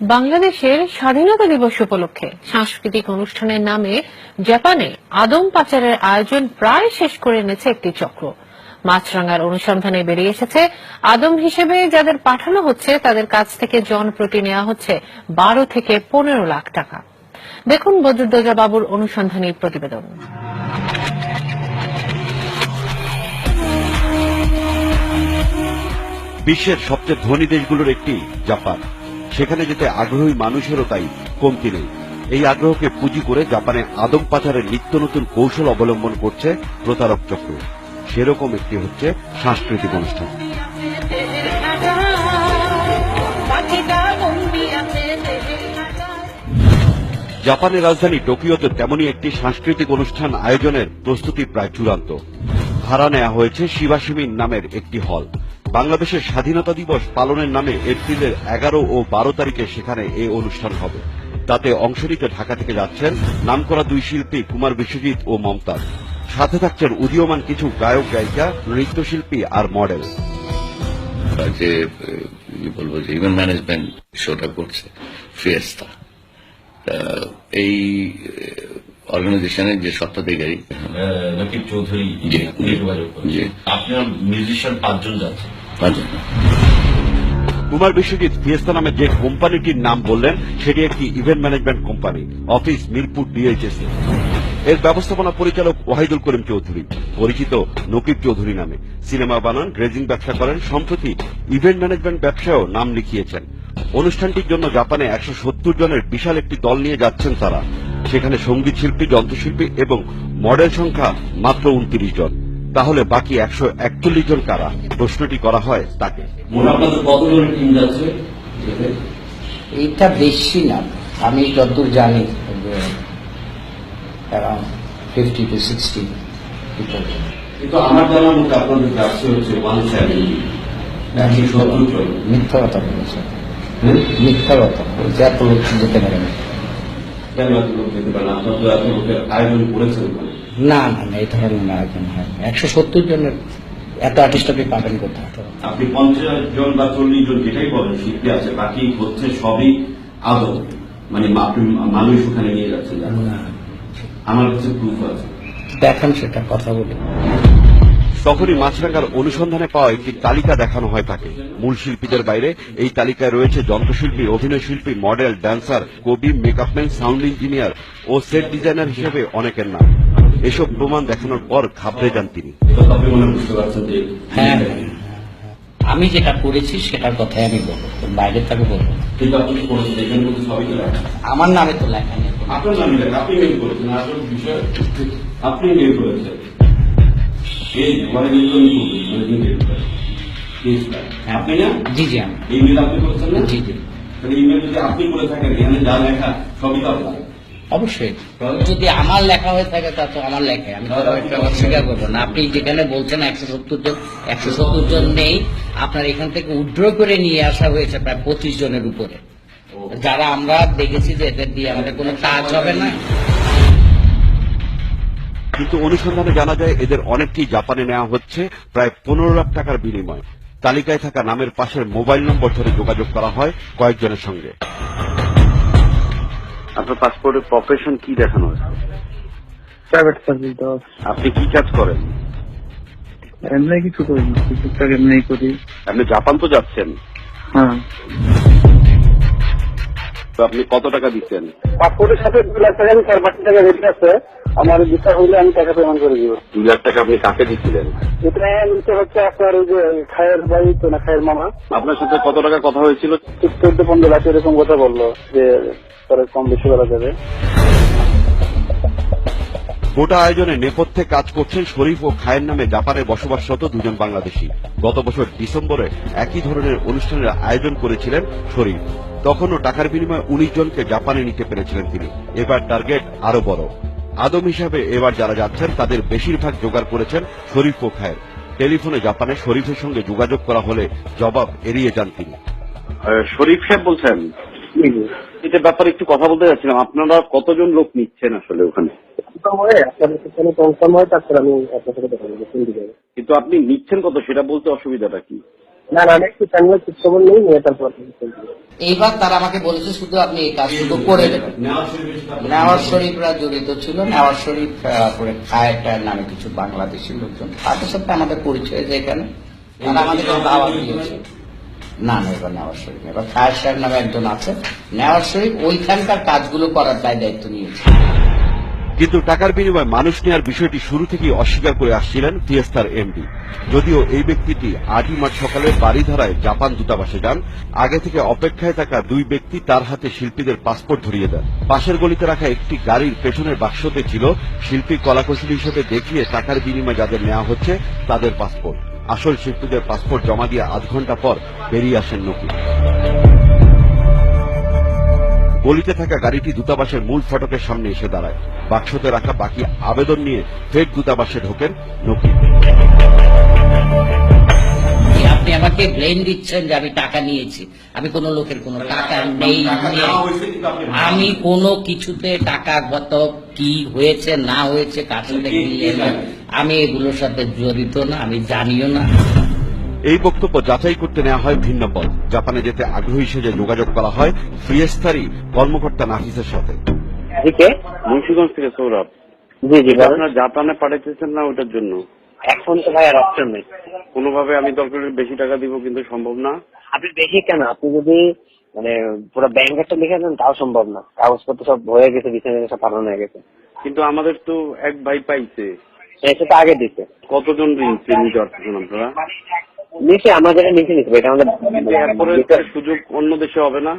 বাংলাদেশের স্বাধীনতা দিবস উপলক্ষে সাংস্কৃতিক অনুষ্ঠানের নামে জাপানে আদম পাচারের আয়োজন প্রায় শেষ করে এনেছে একটি চক্র। মাছরাঙ্গার অনুসন্ধানে বেরিয়ে এসেছে আদম হিসেবে যাদের পাঠানো হচ্ছে, তাদের কাছ থেকে জনপ্রতি নেওয়া হচ্ছে বারো থেকে পনেরো লাখ টাকা। দেখুন বদরুদ্দোজা বাবুর অনুসন্ধানী প্রতিবেদন। বিশ্বের সবচেয়ে ধনী দেশগুলোর একটি জাপান। সেখানে যেতে আগ্রহী মানুষেরও তাই কমতি নেই। এই আগ্রহকে পুঁজি করে জাপানে আদম পাচারের নিত্য নতুন কৌশল অবলম্বন করছে প্রতারক চক্র। সেরকম একটি হচ্ছে সাংস্কৃতিক অনুষ্ঠান। জাপানের রাজধানী টোকিওতে তেমনই একটি সাংস্কৃতিক অনুষ্ঠান আয়োজনের প্রস্তুতি প্রায় চূড়ান্ত। ভাড়া নেওয়া হয়েছে শিবাসিমিন নামের একটি হল। বাংলাদেশের স্বাধীনতা দিবস পালনের নামে এপ্রিলের এগারো ও বারো তারিখে সেখানে এই অনুষ্ঠান হবে। তাতে অংশ নিতে ঢাকা থেকে যাচ্ছেন নামকরা দুই শিল্পী কুমার বিশ্বজিৎ ও মমতাজ। সাথে থাকছেন উদীয়মান কিছু গায়ক, গায়িকা, নৃত্যশিল্পী আর মডেল। যে বলব, যে ইভেন্ট ম্যানেজমেন্ট শোটা করছে ফিয়েস্তা এই অর্গানাইজেশনের যে স্বত্বাধিকারী নকিব চৌধুরী আপনার মিউজিশিয়ান পাঁচজন যাচ্ছে। পাঁচজন। কুমার বিশ্বজিৎ ফিয়েস্তা নামে যে কোম্পানিটির নাম বললেন সেটি একটি event management company office Mirpur DOHS এর ব্যবস্থাপনা পরিচালক ওয়াহিদুল করিম চৌধুরী পরিচিত নকিব চৌধুরী নামে। সিনেমা বানান ড্রেজিং ব্যবসা করেন সম্প্রতি ইভেন্ট ম্যানেজমেন্ট ব্যবসায়ও নাম লিখিয়েছেন। অনুষ্ঠানটির জন্য জাপানে একশো সত্তর জনের বিশাল একটি দল নিয়ে যাচ্ছেন তারা। সেখানে সংগীত শিল্পী যন্ত্রশিল্পী এবং মডেল সংখ্যা মাত্র উনত্রিশ জন। তাহলে বাকি একশো একচল্লিশ জন কারা? প্রশ্নটি করা হয় তাকে? এইটা বেশি না। আমি যতদূর জানি ফিফটি টু সিক্সটি কিন্তু আমার জানার মধ্যে আপনাদের যাচ্ছে হচ্ছে ওয়ান সেভেন্টি একশো সত্তর জন। মিথ্যা কথা বলেছে মিথ্যা কথা। বলেছে এত লোক যেতে পারে না এত লোক যেতে পারেন আপনার তো এত লোকের আয়োজন করেছেন না না না এই ধরনের আয়োজন হয় একশো সত্তর জনের এত আর্টিস্ট আপনি পাবেন কোথাও আপনি পঞ্চাশ জন বা চল্লিশ জন যেটাই বলেন শিল্পী আছে বাকি হচ্ছে সবই আদৌ। মানে মানুষ ওখানে নিয়ে যাচ্ছেন। না। আমার কাছে প্রুফ আছে। দেখান সেটা কথা বলি তখনই মাছরাঙ্গার অনুসন্ধানে পাওয়া একটি তালিকা দেখানো হয় তাকে। মূল শিল্পীদের বাইরে এই তালিকায় রয়েছে যন্ত্রশিল্পী অভিনয় শিল্পী মডেল ড্যান্সার কবি মেকআপম্যান সাউন্ড ইঞ্জিনিয়ার ও সেট ডিজাইনার হিসেবে অনেকের নাম। এসব প্রমাণ দেখানোর পর ঘাবড়ে যান তিনি। মনে হয় বুঝতে পারছেন। আমি যেটা করেছি সেটার কথাই আমি বলব বাইরের তাকে বলব আমার নামে তো লেখা নেই। কোনো। আপনার নামে লেখা আপনি মেল করেছেন। আসল বিষয় আপনি মেল করেছেন। মানে মানে মেল আপনি না? জি জি আমি। এই আপনি করেছেন না? জি জি। তাহলে এই যদি আপনি করে থাকেন এখানে যা লেখা সবই তো আপনার অবশ্যই। যদি আমার লেখা হয়ে থাকে তা তো আমার লেখা আমি তো অস্বীকার করব না। আপনি যেখানে বলছেন একশো সত্তর জন একশো সত্তর জন নেই। আপনার এখান থেকে উড্র করে নিয়ে আসা হয়েছে প্রায় পঁচিশ জনের উপরে। যারা আমরা দেখেছি যে এদের দিয়ে আমাদের কোনো কাজ হবে না। কিন্তু অনুসন্ধানে জানা যায় এদের অনেকটি জাপানে নেওয়া হচ্ছে প্রায় পনেরো লাখ টাকার বিনিময়। তালিকায় থাকা নামের পাশের মোবাইল নম্বর ধরে যোগাযোগ করা হয় কয়েকজনের সঙ্গে। আপনার পাসপোর্টের প্রফেশন কি দেখানো হয়েছে? প্রাইভেট সার্ভিস দেওয়া আপনি কি কাজ করেন? এমনি কিছু করি টুকটাক এমনি করি। আপনি জাপান তো যাচ্ছেন। হ্যাঁ। তো আপনি কত টাকা দিচ্ছেন? পাসপোর্টের সাথে দু লাখ টাকা চার পাঁচ টাকা রেট আছে। আমার বিচার হইলে আমি টাকা পেমেন্ট করে দিব। দুই লাখ টাকা আপনি কাকে দিচ্ছিলেন? এটা নিতে হচ্ছে আপনার ওই যে খায়ের ভাই তো না খায়ের মামা। আপনার সাথে কত টাকা কথা হয়েছিল? চোদ্দ পনেরো লাখ এরকম কথা বলল যে পরে কম বেশি করা যাবে। গোটা আয়োজনে নেপথ্যে কাজ করছেন শরীফ ও খায়ের নামে জাপানে বসবাসরত দুজন বাংলাদেশি। গত বছর ডিসেম্বরে একই ধরনের অনুষ্ঠানের আয়োজন করেছিলেন শরীফ। তখনও টাকার বিনিময়ে উনিশ জনকে জাপানে নিতে পেরেছিলেন তিনি। এবার টার্গেট আরও বড়। আদম হিসাবে এবার যারা যাচ্ছেন তাদের বেশিরভাগ জোগাড় করেছেন শরীফ ও খায়ের। টেলিফোনে জাপানে শরীফের সঙ্গে যোগাযোগ করা হলে জবাব এড়িয়ে যান তিনি। শরীফ সাহেব বলছেন এটা ব্যাপারে একটু কথা বলতে যাচ্ছিলাম। আপনারা কতজন লোক নিচ্ছেন আসলে ওখানে? কিন্তু আপনি নিচ্ছেন কত সেটা বলতে অসুবিধাটা কি? না না নেই, নিয়ে তারপর। এইবার তারা আমাকে বলেছে শুধু আপনি এই কাজটুকু করে দেবেন। নেওয়াজ শরীফের জড়িত ছিল, নেওয়াজ শরীফ করে খায়ের নামে কিছু বাংলাদেশি লোকজন। তাদের সাথে আমাদের পরিচয় যে এখানে, তারা দিয়েছে। না না, এবার নেওয়াজ শরীফ, এবার খায়ের নামে একজন আছে। নেওয়াজ শরীফ ওইখানকার কাজগুলো করার দায় দায়িত্ব নিয়েছে। কিন্তু টাকার বিনিময়ে মানুষ নেওয়ার বিষয়টি শুরু থেকেই অস্বীকার করে আসছিলেন ফিয়েস্তার এমডি। যদিও এই ব্যক্তিটি আটই মার্চ সকালে বাড়িধারায় জাপান দূতাবাসে যান। আগে থেকে অপেক্ষায় থাকা দুই ব্যক্তি তার হাতে শিল্পীদের পাসপোর্ট ধরিয়ে দেন। পাশের গলিতে রাখা একটি গাড়ির পেছনের বাক্সতে ছিল শিল্পী কলাকৌশলী হিসেবে দেখিয়ে টাকার বিনিময়ে যাদের নেওয়া হচ্ছে তাদের পাসপোর্ট। আসল শিল্পীদের পাসপোর্ট জমা দিয়ে আধ ঘণ্টা পর বেরিয়ে আসেন নকিব গলিতে থাকা গাড়িটি দূতাবাসের মূল ফটকের সামনে এসে দাঁড়ায়। বাক্সতে রাখা বাকি আবেদন নিয়ে ফের দূতাবাসে ঢোকেন নকিব। আপনি আমাকে ব্লেম দিচ্ছেন যে আমি টাকা নিয়েছি আমি কোনো লোকের কোনো টাকা নেই। আমি কোনো কিছুতে টাকা গত কি হয়েছে না হয়েছে কার সাথে আমি এগুলোর সাথে জড়িত না আমি জানিও না। এই বক্তব্য যাচাই করতে নেওয়া হয় ভিন্ন পথ। জাপানে যেতে আগ্রহী সেজে যোগাযোগ করা হয় ফ্রিয়েস্তারি কর্মকর্তা নাফিসের সাথে। জি মুন্সিগঞ্জ থেকে সৌরভ। জি জি আপনারা জাপানে পাঠাইতেছেন না ওটার জন্য? এখন তো ভাই আর অপশন নেই। কোনোভাবে আমি দরকার বেশি টাকা দিব কিন্তু সম্ভব না। আপনি দেখি কেন? আপনি যদি মানে পুরো ব্যাংক একটা লিখে দেন তাও সম্ভব না। কাগজপত্র সব হয়ে গেছে বিছানা সব পাঠানো হয়ে গেছে। কিন্তু আমাদের তো এক ভাই পাইছে। এসে তো আগে দিতে কতজন ঋণ নিতে পারতেছেন আপনারা? নিচে আমরা যেটা নিচে নিতে এটা আমাদের সুযোগ অন্য দেশে হবে না?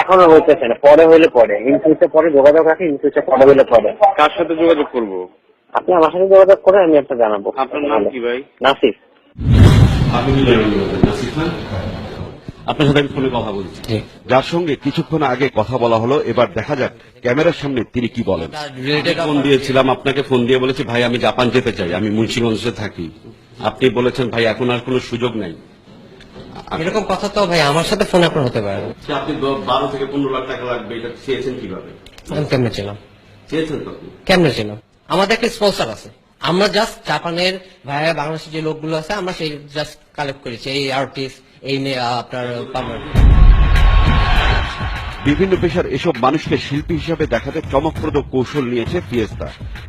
এখনও হইতেছে না পরে হইলে পরে। ইন ফিউচার পরে যোগাযোগ রাখি ইন ফিউচার পরে হইলে পরে। কার সাথে যোগাযোগ করব? আপনি আমার সাথে যোগাযোগ করে আমি আপনাকে জানাব। আপনার নাম কি ভাই? নাসিফ আপনি নাসিফ না আপনার সাথে আমি ফোনে কথা বলছি। যার সঙ্গে কিছুক্ষণ আগে কথা বলা হলো এবার দেখা যাক ক্যামেরার সামনে তিনি কি বলেন। ফোন দিয়েছিলাম আপনাকে ফোন দিয়ে বলেছি ভাই আমি জাপান যেতে চাই আমি মুন্সিগঞ্জে থাকি। আপনি বলেছেন ভাই এখন আর কোনো সুযোগ নাই। এরকম কথা তো ভাই আমার সাথে ফোন আপনার হতে পারে। আপনি বারো থেকে পনেরো লাখ টাকা লাগবে এটা চেয়েছেন কীভাবে? আমি কেমনে ছিলাম চেয়েছেন তো কেমনে ছিলাম আমাদের একটা স্পন্সর আছে। আমরা জাস্ট জাপানের ভাইয়া বাংলাদেশের যে লোকগুলো আছে আমরা সেই জাস্ট কালেক্ট করেছি। এই আর্টিস্ট এই আপনার বিভিন্ন পেশার এসব মানুষকে শিল্পী হিসাবে দেখাতে চমকপ্রদ কৌশল নিয়েছে ফিয়েস্তা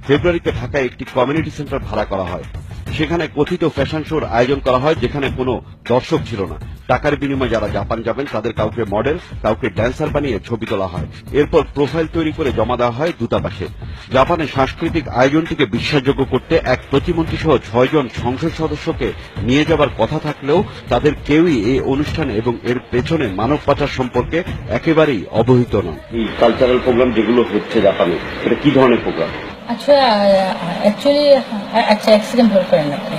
ফেব্রুয়ারিতে ঢাকায় একটি কমিউনিটি সেন্টার ভাড়া করা হয়। সেখানে কথিত ফ্যাশন শোর আয়োজন করা হয়, যেখানে কোনো দর্শক ছিল না। টাকার বিনিময়ে যারা জাপান যাবেন, তাদের কাউকে মডেল কাউকে ড্যান্সার বানিয়ে ছবি তোলা হয়। এরপর প্রোফাইল তৈরি করে জমা দেওয়া হয় দূতাবাসে। জাপানের সাংস্কৃতিক আয়োজনটিকে বিশ্বাসযোগ্য করতে এক প্রতিমন্ত্রী সহ ছয়জন সংসদ সদস্যকে নিয়ে যাবার কথা থাকলেও তাদের কেউই এই অনুষ্ঠানে এবং এর পেছনে মানব পাচার সম্পর্কে একেবারেই অবহিত নন। কালচারাল প্রোগ্রাম যেগুলো হচ্ছে জাপানে, এটা কি ধরনের প্রোগ্রাম আচ্ছা অ্যাকচুয়ালি আচ্ছা অ্যাক্সিডেন্ট হয়ে করেন আপনি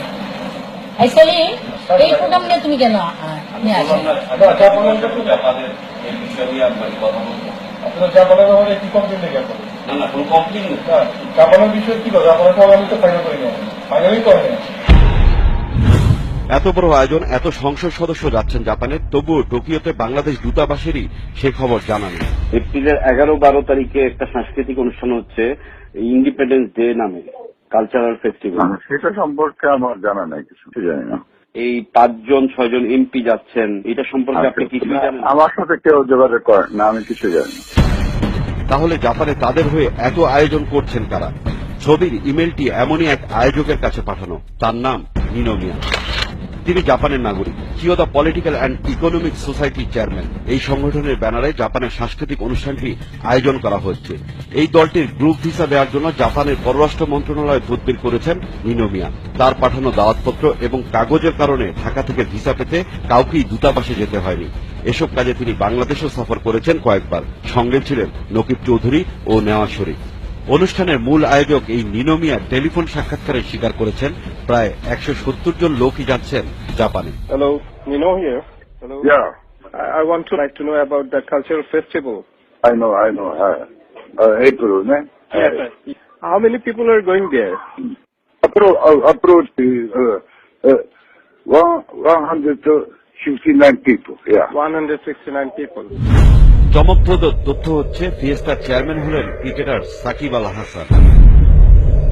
অ্যাকচুয়ালি এই প্রোগ্রাম নিয়ে তুমি কেন নিয়ে আসো? জাপানের এই বিষয় নিয়ে আপনাকে কথা বলব। আপনার জাপানের ব্যাপারে কি কমপ্লেন নেই আপনাদের না না কোনো কমপ্লেন নেই। জাপানের বিষয়ে কি কথা জাপানের সব আমি তো ফাইনাল করি না ফাইনালই করে এত বড় আয়োজন এত সংসদ সদস্য যাচ্ছেন জাপানে তবুও টোকিওতে বাংলাদেশ দূতাবাসেরই সে খবর জানা নেই এপ্রিলের এগারো বারো তারিখে একটা সাংস্কৃতিক অনুষ্ঠান হচ্ছে। ইন্ডিপেন্ডেন্স ডে নামে কালচারাল ফেস্টিভ্যাল সেটা সম্পর্কে আমার জানা নাই কিছু জানি না। এই পাঁচজন ছয়জন এমপি যাচ্ছেন এটা সম্পর্কে আপনি কিছু জানেন আমার সাথে কেউ যোগাযোগ করেন না আমি কিছু জানি না। তাহলে জাপানে তাদের হয়ে এত আয়োজন করছেন কারা? ছবির ইমেলটি এমনই এক আয়োজকের কাছে পাঠানো তার নাম নিনো মিয়া। তিনি জাপানের নাগরিক চিওদা পলিটিক্যাল অ্যান্ড ইকোনমিক সোসাইটির চেয়ারম্যান। এই সংগঠনের ব্যানারে জাপানের সাংস্কৃতিক অনুষ্ঠানটি আয়োজন করা হচ্ছে। এই দলটির গ্রুপ ভিসা দেওয়ার জন্য জাপানের পররাষ্ট্র মন্ত্রণালয় তদবির করেছেন নিনো মিয়া। তার পাঠানো দাওয়াতপত্র এবং কাগজের কারণে ঢাকা থেকে ভিসা পেতে কাউকেই দূতাবাসে যেতে হয়নি। এসব কাজে তিনি বাংলাদেশও সফর করেছেন কয়েকবার। সঙ্গে ছিলেন নকিব চৌধুরী ও নেওয়া শরীফ। অনুষ্ঠানের মূল আয়োজক এই নিনোমিয়া টেলিফোন সাক্ষাৎকারে স্বীকার করেছেন প্রায় একশো সত্তর জন লোকই যাচ্ছেন জাপানে। Hello Nino here hello I want to like to know festival I know I know হ্যাঁ April one hundred two sixty nine hundred sixty nine people চমকপ্রদ তথ্য হচ্ছে ফিয়েস্টার চেয়ারম্যান হলেন ক্রিকেটার সাকিব আল হাসান।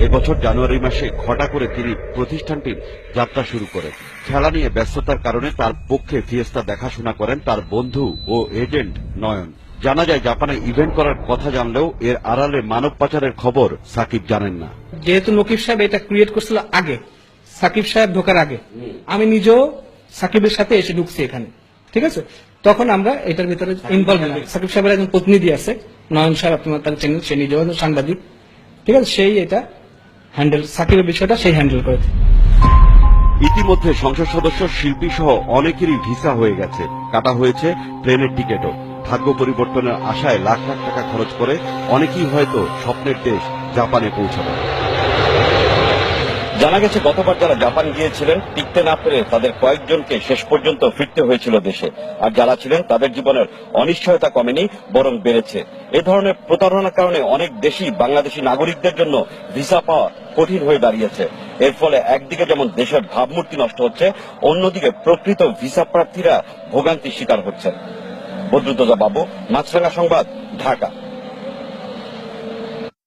এবছর জানুয়ারি মাসে ঘটা করে তিনি প্রতিষ্ঠানটির যাত্রা শুরু করেন। খেলা নিয়ে ব্যস্ততার কারণে তার পক্ষে ফিয়েস্তা দেখাশোনা করেন তার বন্ধু ও এজেন্ট নয়ন। জানা যায়, জাপানে ইভেন্ট করার কথা জানলেও এর আড়ালে মানব পাচারের খবর সাকিব জানেন না। যেহেতু নকিব সাহেব এটা ক্রিয়েট করছিল আগে, সাকিব সাহেব ঢোকার আগে। আমি নিজেও সাকিবের সাথে এসে ঢুকছি এখানে, ঠিক আছে? তখন আমরা এটার ভিতরে ইনভলভ হলাম। সাকিব সাহেবের একজন প্রতিনিধি আছে, নয়ন সাহেব আপনার তার চেনেন, সে নিজেও সাংবাদিক, ঠিক আছে? সেই এটা হ্যান্ডেল সাকিবের বিষয়টা সেই হ্যান্ডেল করে ইতিমধ্যে সংসদ সদস্য, শিল্পী সহ অনেকেরই ভিসা হয়ে গেছে। কাটা হয়েছে প্লেনের টিকিটও। ভাগ্য পরিবর্তনের আশায় লাখ লাখ টাকা খরচ করে অনেকেই হয়তো স্বপ্নের দেশ জাপানে পৌঁছাবে। জানা গেছে, গতবার যারা জাপান গিয়েছিলেন, টিকতে না পেরে তাদের কয়েকজনকে শেষ পর্যন্ত ফিরতে হয়েছিল দেশে। আর যারা ছিলেন, তাদের জীবনের অনিশ্চয়তা কমেনি, বরং বেড়েছে। এ ধরনের প্রতারণার কারণে অনেক দেশই বাংলাদেশি নাগরিকদের জন্য ভিসা পাওয়া কঠিন হয়ে দাঁড়িয়েছে। এর ফলে একদিকে যেমন দেশের ভাবমূর্তি নষ্ট হচ্ছে, অন্যদিকে প্রকৃত ভিসা প্রার্থীরা ভোগান্তির শিকার হচ্ছেন। বদরুদ্দোজা বাবু মাছরাঙ্গা সংবাদ, ঢাকা।